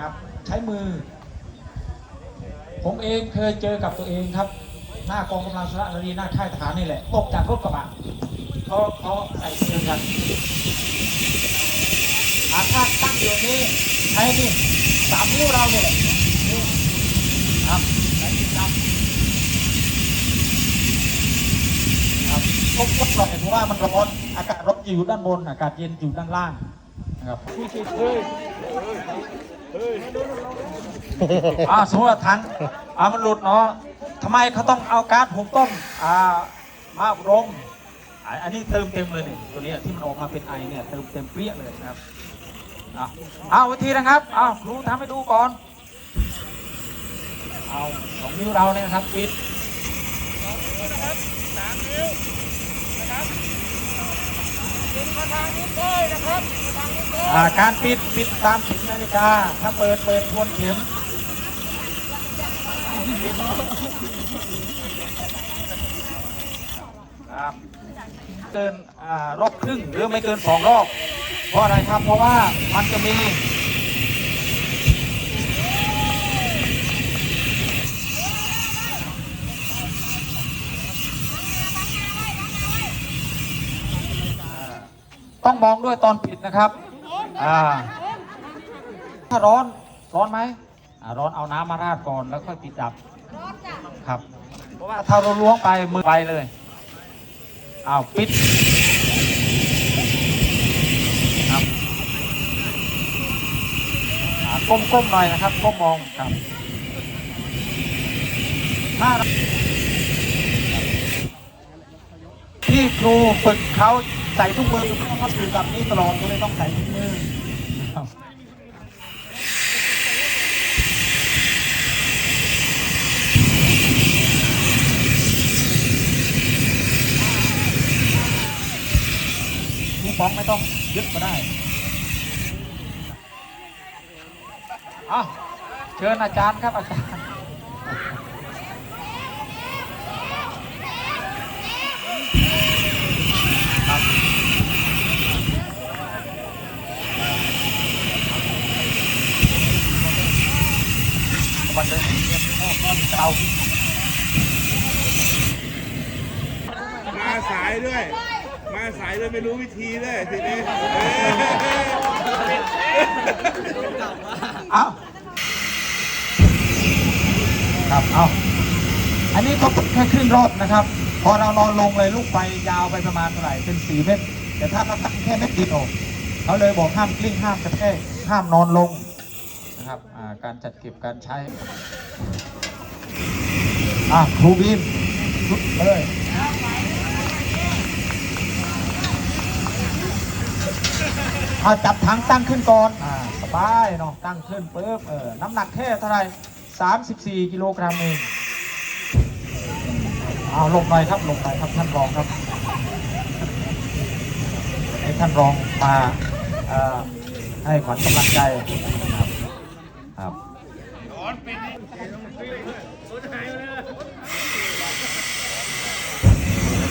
ครับ ใช้มือ ผมเองเคยเจอกับตัวเองครับ หน้ากองกำลังสระนารีหน้าค่ายทหารนี่แหละตกจากรถกระบะเขาเขาใส่เชือกันอาถ้าตั้งอยู่นี่ใช้นี่สามนิ้วเราเนี่ยครับใส่ดินดำครับก็ก็ปล่อยเพราะว่ามันร้อนอากาศร้อนอยู่ด้านบนอากาศเย็นอยู่ด้านล่างนะครับ อ่าสมมติว่าถังอ่ามันหลุดเนาะทำไมเขาต้องเอาก๊าซหุงต้มอ่ามาอบรมอันนี้เติมเต็มเลยนี่ตัวนี้ที่มันออกมาเป็นไอเนี่ยเติมเต็มเปรี้ยเลยนะครับอะเอาวิธีนะครับเอาครูทำให้ดูก่อน เอาสองนิ้วเราเนี่ยนะครับ ปิดอ่าการปิดปิดตามเข็มนาฬิกา ถ้าเปิดเปิดทวนเข็มครับเกินอ่ารอบครึ่งหรือไม่เกินสองรอบ เพราะอะไรครับ เพราะว่ามันจะมี ต้องมองด้วยตอนปิดนะครับอ่าถ้าร้อนร้อนไหมอ่าร้อนเอาน้ำมาราดก่อนแล้วค่อยปิดดับครับ เพราะว่าถ้าเราล้วงไปมือไปเลยอ้าวปิดครับก้มๆหน่อยนะครับก้มมองครับถ้าที่ครูฝึกเขา ใส่ทุกมือเพราะเขาอยู่กับนี่ตลอดก็เลยต้องใส่ทุกมือครับครูฟ้องไม่ต้องยึดก็ได้เอ้าเชิญอาจารย์ครับอาจารย์ันเลยเตามาสายด้วย มาสายด้วยไม่รู้วิธีเลยทีนี้เอาครับเอาอันนี้ก็แค่ครึ่งรอบนะครับ พอเรานอนลงเลยลูกไฟยาวไปประมาณเท่าไหร่เป็นสี่เมตร แต่ถ้าเราตั้งแค่เม็ดเดียวเขาเลยบอกห้ามกลิ้งห้ามกระแทกห้ามนอนลง นะครับการจัดเก็บการใช้อะครูบีมชุดเลยเอาจับถังตั้งขึ้นก่อนอ่าสบายเนาะตั้งขึ้นปุ๊บเออน้ำหนักแค่เท่าไหร่34 กิโลกรัมเองเอาลงหน่อยครับลงหน่อยครับท่านรองครับให้ท่านรองมาอ่อให้ขวัญกำลังใจครับ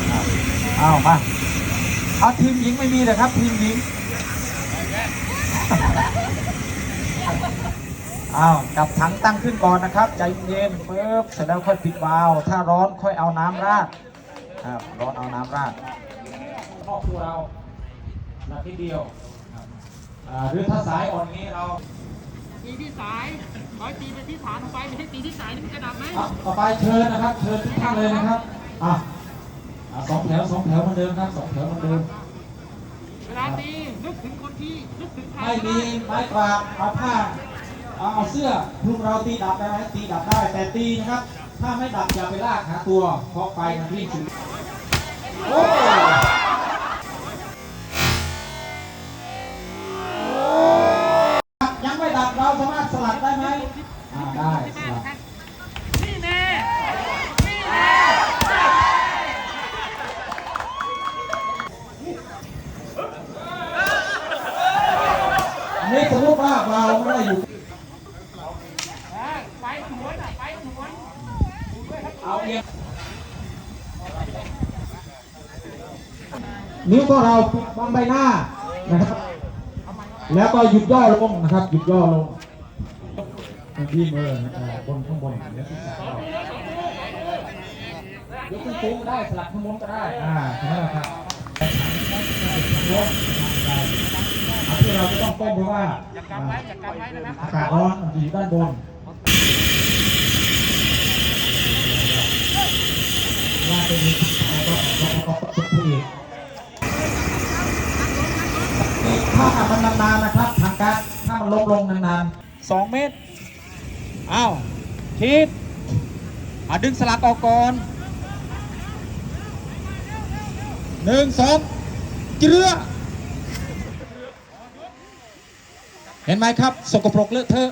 ครับ เอามาเอาทีมหญิงไม่มีเลยครับ ทีมหญิงอ้าวจับถังตั้งขึ้นก่อนนะครับ ใจเย็นปุ๊บเสร็จแล้วค่อยปิดวาล์วถ้าร้อนค่อยเอาน้ำราดครับร้อนเอาน้ำราดครอบครัวเรานาทีเดียวครับอ่าหรือถ้าสายอ่อนนี้เราตีที่สายร้อยตีไปที่ฐานของไฟไม่ใช่ตีที่สายนี่มันจะดับไหมอะต่อไปเชิญนะครับ เชิญทุกท่านเลยนะครับอะ อะสองแถวสองแถวเหมือนเดิมครับสองแถวเหมือนเดิม เวลาตีนึกถึงคนที่นึกถึงใครไม่มีไม้กวาดเอาผ้าเอาเอาเสื้อคลุมเราตีดับได้ไหมตีดับได้ แต่ตีนะครับ ถ้าไม่ดับอย่าไปลากหาตัวเพราะไฟมันวิ่งสุดโอ้ยังไม่ดับเราสามารถสลัดได้ไหมอ่าได้สลัด อันนี้สมมติว่าเราไม่ได้อยู่เออไฟหมุนไปหมุนเอาเรียกนิ้วก็เราปิดบังใบหน้านะครับ แล้วก็หยุดย่อลงนะครับ หยุดย่อลงที่มือนะครับบนข้างบนเดี๋ยวที่สามยกขึ้นสูงก็ได้สลับข้างบนก็ได้ อ่าใช่ไหมล่ะครับ ที่เราจะต้องก้มเพราะว่าอย่ากำไว้อย่ากำไว้นะครับอากาศร้อนมันอยู่ด้านบนว่าเป็นแล้วก็แล้วก็ทุกผู้อีกถ้ามันนานๆนะครับทางการถ้ามันล้มลงนานๆสองเมตรอ้าวทิศอะดึงสลักออกก่อนหนึ่งสองเจือ เห็นไหมครับ สกปรกเลอะเทอะ